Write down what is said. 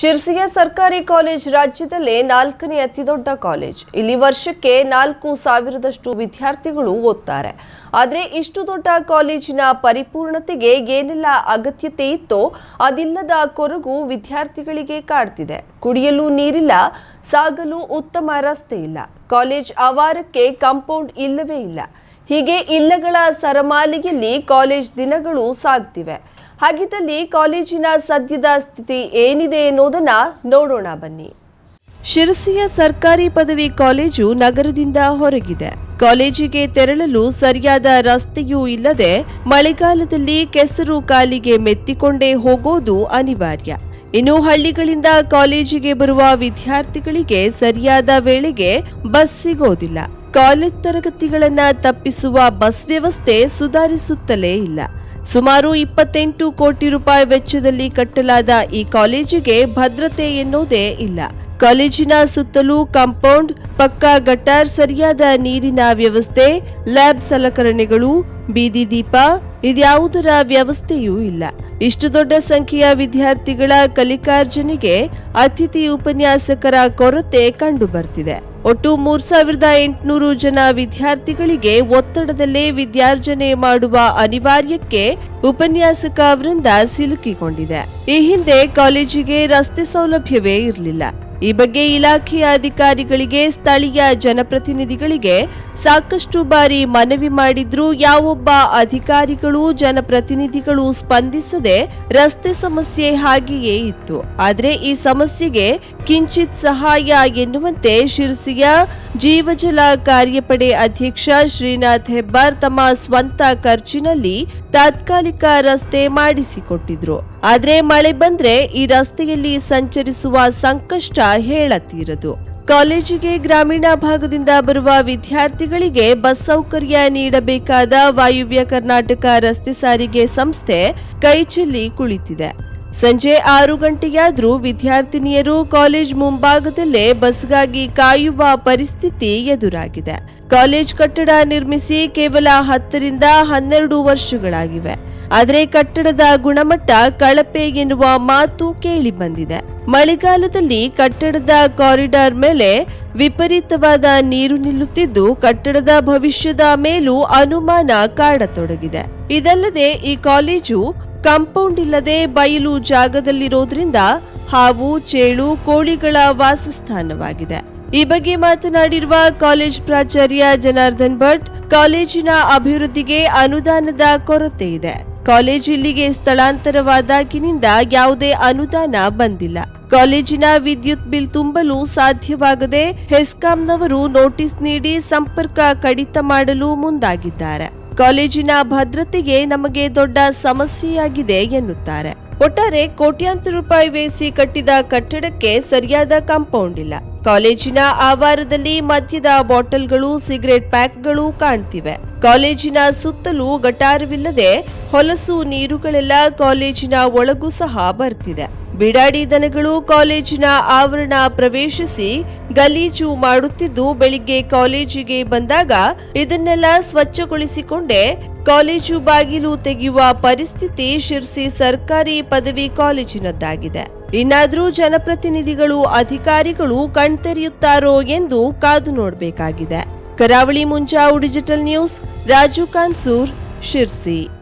ಶಿರ್ಸಿಯ ಸರ್ಕಾರಿ ಕಾಲೇಜ್ ರಾಜ್ಯದಲ್ಲೇ ನಾಲ್ಕನೇ ಅತಿದೊಡ್ಡ ಕಾಲೇಜ್. ಇಲ್ಲಿ ವರ್ಷಕ್ಕೆ ನಾಲ್ಕು ಸಾವಿರದಷ್ಟು ವಿದ್ಯಾರ್ಥಿಗಳು ಓದ್ತಾರೆ. ಆದರೆ ಇಷ್ಟು ದೊಡ್ಡ ಕಾಲೇಜಿನ ಪರಿಪೂರ್ಣತೆಗೆ ಏನೆಲ್ಲ ಅಗತ್ಯತೆ ಇತ್ತೋ ಅದಿಲ್ಲದ ಕೊರಗು ವಿದ್ಯಾರ್ಥಿಗಳಿಗೆ ಕಾಡ್ತಿದೆ. ಕುಡಿಯಲು ನೀರಿಲ್ಲ, ಸಾಗಲು ಉತ್ತಮ ರಸ್ತೆ ಇಲ್ಲ. ಕಾಲೇಜ್ ಆವಾರಕ್ಕೆ ಕಾಂಪೌಂಡ್ ಇಲ್ಲವೇ ಇಲ್ಲ. ಹೀಗೆ ಇಲ್ಲಗಳ ಸರಮಾಲಿಗೆಯಲ್ಲಿ ಕಾಲೇಜ್ ದಿನಗಳು ಸಾಗ್ತಿವೆ. ಹಾಗಿದ್ದಲ್ಲಿ ಕಾಲೇಜಿನ ಸದ್ಯದ ಸ್ಥಿತಿ ಏನಿದೆ ಎನ್ನುವುದನ್ನ ನೋಡೋಣ ಬನ್ನಿ. ಶಿರಸಿಯ ಸರ್ಕಾರಿ ಪದವಿ ಕಾಲೇಜು ನಗರದಿಂದ ಹೊರಗಿದೆ. ಕಾಲೇಜಿಗೆ ತೆರಳಲು ಸರಿಯಾದ ರಸ್ತೆಯೂ ಇಲ್ಲದೆ ಮಳೆಗಾಲದಲ್ಲಿ ಕೆಸರು ಕಾಲಿಗೆ ಮೆತ್ತಿಕೊಂಡೇ ಹೋಗೋದು ಅನಿವಾರ್ಯ. ಇನ್ನು ಹಳ್ಳಿಗಳಿಂದ ಕಾಲೇಜಿಗೆ ಬರುವ ವಿದ್ಯಾರ್ಥಿಗಳಿಗೆ ಸರಿಯಾದ ವೇಳೆಗೆ ಬಸ್ ಸಿಗೋದಿಲ್ಲ. ಕಾಲೇಜ್ ತರಗತಿಗಳನ್ನ ತಪ್ಪಿಸುವ ಬಸ್ ವ್ಯವಸ್ಥೆ ಸುಧಾರಿಸುತ್ತಲೇ ಇಲ್ಲ. ಸುಮಾರು ಇಪ್ಪತ್ತೆಂಟು ಕೋಟಿ ರೂಪಾಯಿ ವೆಚ್ಚದಲ್ಲಿ ಕಟ್ಟಲಾದ ಈ ಕಾಲೇಜಿಗೆ ಭದ್ರತೆ ಎನ್ನುವುದೇ ಇಲ್ಲ. ಕಾಲೇಜಿನ ಸುತ್ತಲೂ ಕಾಂಪೌಂಡ್, ಪಕ್ಕಾ ಗಟಾರ್, ಸರಿಯಾದ ನೀರಿನ ವ್ಯವಸ್ಥೆ, ಲ್ಯಾಬ್ ಸಲಕರಣೆಗಳು, ಬೀದಿ ದೀಪ, ಇದ್ಯಾವುದರ ವ್ಯವಸ್ಥೆಯೂ ಇಲ್ಲ. ಇಷ್ಟು ದೊಡ್ಡ ಸಂಖ್ಯೆಯ ವಿದ್ಯಾರ್ಥಿಗಳ ಕಲಿಕಾರ್ಜನೆಗೆ ಅತಿಥಿ ಉಪನ್ಯಾಸಕರ ಕೊರತೆ ಕಂಡು ಬರ್ತಿದೆ ಒಟ್ಟು ಮೂರ್ ಸಾವಿರದ ಎಂಟುನೂರು ಜನ ವಿದ್ಯಾರ್ಥಿಗಳಿಗೆ ಒತ್ತಡದಲ್ಲೇ ವಿದ್ಯಾರ್ಜನೆ ಮಾಡುವ ಅನಿವಾರ್ಯಕ್ಕೆ ಉಪನ್ಯಾಸಕ ವೃಂದ ಸಿಲುಕಿಕೊಂಡಿದೆ. ಈ ಹಿಂದೆ ಕಾಲೇಜಿಗೆ ರಸ್ತೆ ಸೌಲಭ್ಯವೇ ಇರಲಿಲ್ಲ. ಈ ಬಗ್ಗೆ ಇಲಾಖೆಯ ಅಧಿಕಾರಿಗಳಿಗೆ, ಸ್ಥಳೀಯ ಜನಪ್ರತಿನಿಧಿಗಳಿಗೆ ಸಾಕಷ್ಟು ಬಾರಿ ಮನವಿ ಮಾಡಿದ್ರೂ ಯಾವೊಬ್ಬ ಅಧಿಕಾರಿಗಳು, ಜನಪ್ರತಿನಿಧಿಗಳು ಸ್ಪಂದಿಸದೆ ರಸ್ತೆ ಸಮಸ್ಯೆ ಹಾಗೆಯೇ ಇತ್ತು. ಆದರೆ ಈ ಸಮಸ್ಯೆಗೆ ಕಿಂಚಿತ್ ಸಹಾಯ ಎನ್ನುವಂತೆ ಶಿರಸಿಯ ಜೀವಜಲ ಕಾರ್ಯಪಡೆ ಅಧ್ಯಕ್ಷ ಶ್ರೀನಾಥ್ ಹೆಬ್ಬಾರ್ ತಮ್ಮ ಸ್ವಂತ ಖರ್ಚಿನಲ್ಲಿ ತಾತ್ಕಾಲಿಕ ರಸ್ತೆ ಮಾಡಿಸಿಕೊಟ್ಟಿದ್ರು. ಆದ್ರೆ ಮಳೆ ಬಂದ್ರೆ ಈ ರಸ್ತೆಯಲ್ಲಿ ಸಂಚರಿಸುವ ಸಂಕಷ್ಟ ಹೇಳತೀರದು. ಕಾಲೇಜಿಗೆ ಗ್ರಾಮೀಣ ಭಾಗದಿಂದ ಬರುವ ವಿದ್ಯಾರ್ಥಿಗಳಿಗೆ ಬಸ್ ಸೌಕರ್ಯ ನೀಡಬೇಕಾದ ವಾಯುವ್ಯ ಕರ್ನಾಟಕ ರಸ್ತೆ ಸಾರಿಗೆ ಸಂಸ್ಥೆ ಕೈಚೆಲ್ಲಿ ಕುಳಿತಿದೆ. ಸಂಜೆ ಆರು ಗಂಟೆಯಾದರೂ ವಿದ್ಯಾರ್ಥಿನಿಯರು ಕಾಲೇಜ್ ಮುಂಭಾಗದಲ್ಲೇ ಬಸ್ಗಾಗಿ ಕಾಯುವ ಪರಿಸ್ಥಿತಿ ಎದುರಾಗಿದೆ. ಕಾಲೇಜ್ ಕಟ್ಟಡ ನಿರ್ಮಿಸಿ ಕೇವಲ ಹತ್ತರಿಂದ ಹನ್ನೆರಡು ವರ್ಷಗಳಾಗಿವೆ. ಆದರೆ ಕಟ್ಟಡದ ಗುಣಮಟ್ಟ ಕಳಪೆ ಎನ್ನುವ ಮಾತು ಕೇಳಿ ಬಂದಿದೆ ಮಳೆಗಾಲದಲ್ಲಿ ಕಟ್ಟಡದ ಕಾರಿಡಾರ್ ಮೇಲೆ ವಿಪರೀತವಾದ ನೀರು ನಿಲ್ಲುತ್ತಿದ್ದು ಕಟ್ಟಡದ ಭವಿಷ್ಯದ ಮೇಲೂ ಅನುಮಾನ ಕಾಡತೊಡಗಿದೆ. ಇದಲ್ಲದೆ ಈ ಕಾಲೇಜು ಕಾಂಪೌಂಡ್ ಇಲ್ಲದೆ ಬಯಲು ಜಾಗದಲ್ಲಿರೋದ್ರಿಂದ ಹಾವು, ಚೇಳು, ಕೋಳಿಗಳ ವಾಸಸ್ಥಾನವಾಗಿದೆ. ಈ ಬಗ್ಗೆ ಮಾತನಾಡಿರುವ ಕಾಲೇಜ್ ಪ್ರಾಚಾರ್ಯ ಜನಾರ್ದನ್ ಭಟ್, ಕಾಲೇಜಿನ ಅಭಿವೃದ್ಧಿಗೆ ಅನುದಾನದ ಕೊರತೆ ಇದೆ. ಕಾಲೇಜ್ ಇಲ್ಲಿಗೆ ಸ್ಥಳಾಂತರವಾದಾಗಿನಿಂದ ಯಾವುದೇ ಅನುದಾನ ಬಂದಿಲ್ಲ. ಕಾಲೇಜಿನ ವಿದ್ಯುತ್ ಬಿಲ್ ತುಂಬಲು ಸಾಧ್ಯವಾಗದೆ ಹೆಸ್ಕಾಂನವರು ನೋಟಿಸ್ ನೀಡಿ ಸಂಪರ್ಕ ಕಡಿತ ಮಾಡಲು ಮುಂದಾಗಿದ್ದಾರೆ. ಕಾಲೇಜಿನ ಭದ್ರತೆಗೆ ನಮಗೆ ದೊಡ್ಡ ಸಮಸ್ಯೆಯಾಗಿದೆ ಎನ್ನುತ್ತಾರೆ. ಒಟ್ಟಾರೆ ಕೋಟ್ಯಾಂತರ ರೂಪಾಯಿ ವೇಸಿ ಕಟ್ಟಿದ ಕಟ್ಟಡಕ್ಕೆ ಸರಿಯಾದ ಕಾಂಪೌಂಡ್ ಇಲ್ಲ. ಕಾಲೇಜಿನ ಆವಾರದಲ್ಲಿ ಮದ್ಯದ ಬಾಟಲ್ಗಳು, ಸಿಗರೆಟ್ ಪ್ಯಾಕ್ಗಳು ಕಾಣ್ತಿವೆ. ಕಾಲೇಜಿನ ಸುತ್ತಲೂ ಗಟಾರವಿಲ್ಲದೆ ಹೊಲಸು ನೀರುಗಳೆಲ್ಲ ಕಾಲೇಜಿನ ಒಳಗೂ ಸಹ ಬರ್ತಿದೆ. ಬಿಡಾಡಿ ದನಗಳು ಕಾಲೇಜಿನ ಆವರಣ ಪ್ರವೇಶಿಸಿ ಗಲೀಜು ಮಾಡುತ್ತಿದ್ದು ಬೆಳಿಗ್ಗೆ ಕಾಲೇಜಿಗೆ ಬಂದಾಗ ಇದನ್ನೆಲ್ಲ ಸ್ವಚ್ಛಗೊಳಿಸಿಕೊಂಡೇ ಕಾಲೇಜು ಬಾಗಿಲು ತೆಗೆಯುವ ಪರಿಸ್ಥಿತಿ ಶಿರ್ಸಿ ಸರ್ಕಾರಿ ಪದವಿ ಕಾಲೇಜಿನದ್ದಾಗಿದೆ. ಇನ್ನಾದರೂ ಜನಪ್ರತಿನಿಧಿಗಳು ಅಧಿಕಾರಿಗಳು ಕಣ್ತೆರೆಯುತ್ತಾರೋ ಎಂದು ಕಾದು ನೋಡಬೇಕಾಗಿದೆ. Karavali Munjavu digital news, Raju Kansur, Sirsi.